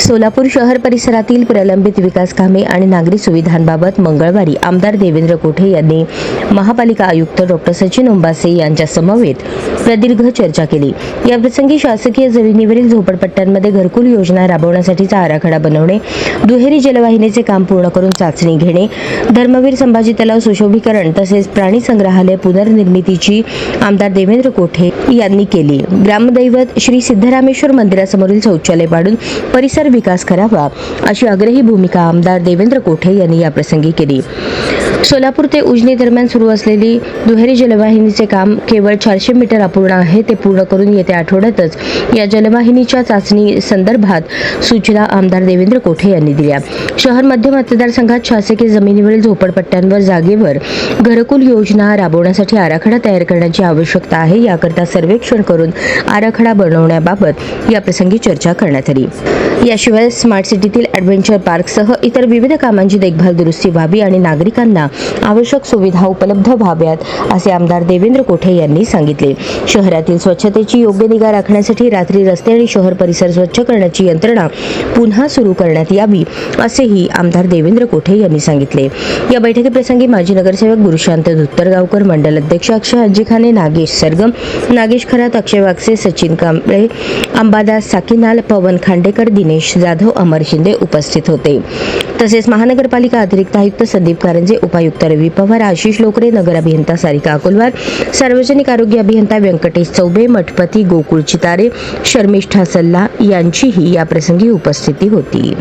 सोलापूर शहर परिसरातील प्रलंबित विकास कामे आणि नागरी सुविधांबाबत मंगळवारी आमदार देवेंद्र कोठे यांनी महापालिका आयुक्त डॉक्टर सचिन उंबासे यांच्या समवेत प्रदीर्घ चर्चा केली. याप्रसंगी शासकीय जमिनीवरील झोपडपट्ट्यांमध्ये घरकुल योजना राबवण्यासाठीचा आराखडा बनवणे दुहेरी जलवाहिनीचे काम पूर्ण करून चाचणी घेणे धर्मवीर संभाजी तलाव सुशोभीकरण तसेच प्राणी संग्रहालय पुनर्निर्मितीची आमदार देवेंद्र कोठे यांनी केली. ग्रामदैवत श्री सिद्धरामेश्वर मंदिरासमोरील शौचालय पाडून परिसर विकास करावा अशी आग्रही भूमिका आमदार देवेंद्र कोठे यांनी याप्रसंगी केली. सोलापूर ते उजनी दरम्यान सुरू असलेली दुहेरी जलवाहिनीचे काम केवळ चारशे मीटर अपूर्ण आहे ते पूर्ण करून येत्या आठवड्यातच या जलवाहिनीच्या चाचणी संदर्भात सूचना आमदार देवेंद्र कोठे यांनी दिल्या. शहर मध्य मतदारसंघात शासकीय जमिनीवरील झोपडपट्ट्यांवर जागेवर घरकुल योजना राबवण्यासाठी आराखडा तयार करण्याची आवश्यकता आहे याकरता सर्वेक्षण करून आराखडा बनवण्याबाबत याप्रसंगी चर्चा करण्यात आली. याशिवाय स्मार्ट सिटीतील ॲडव्हेंचर पार्कसह इतर विविध कामांची देखभाल दुरुस्ती व्हावी आणि नागरिकांना आवश्यक सुविधा उपलब्ध व्हाव्यात असे आमदार देवेंद्र कोठे यांनी सांगितले. शहरातील स्वच्छतेची योग्य निगा राखण्यासाठी रात्री रस्ते आणि शहर परिसर स्वच्छ करण्याची यंत्रणा पुन्हा सुरू करण्यात यावी असेही आमदार देवेंद्र कोठे यांनी सांगितले. या बैठकीप्रसंगी माजी नगरसेवक गुरुशांत धुत्तरगावकर मंडल अध्यक्ष अक्षय हज्जीखाने नागेश सरगम नागेश खरात अक्षय वागसे सचिन कांबळे अंबादास साकीनाल पवन खांडेकर दिनेश जाधव अमर शिंदे उपस्थित होते. तसेच महानगरपालिका अतिरिक्त आयुक्त संदीप कारंजे उपायुक्त रवी पवार आशिष लोकरे नगर अभियंता सारिका अकोलवार सार्वजनिक आरोग्य अभियंता व्यंकटेश चौबे मठपती गोकुळ चितारे शर्मिष्ठा सल्ला यांचीही या प्रसंगी उपस्थिती होती.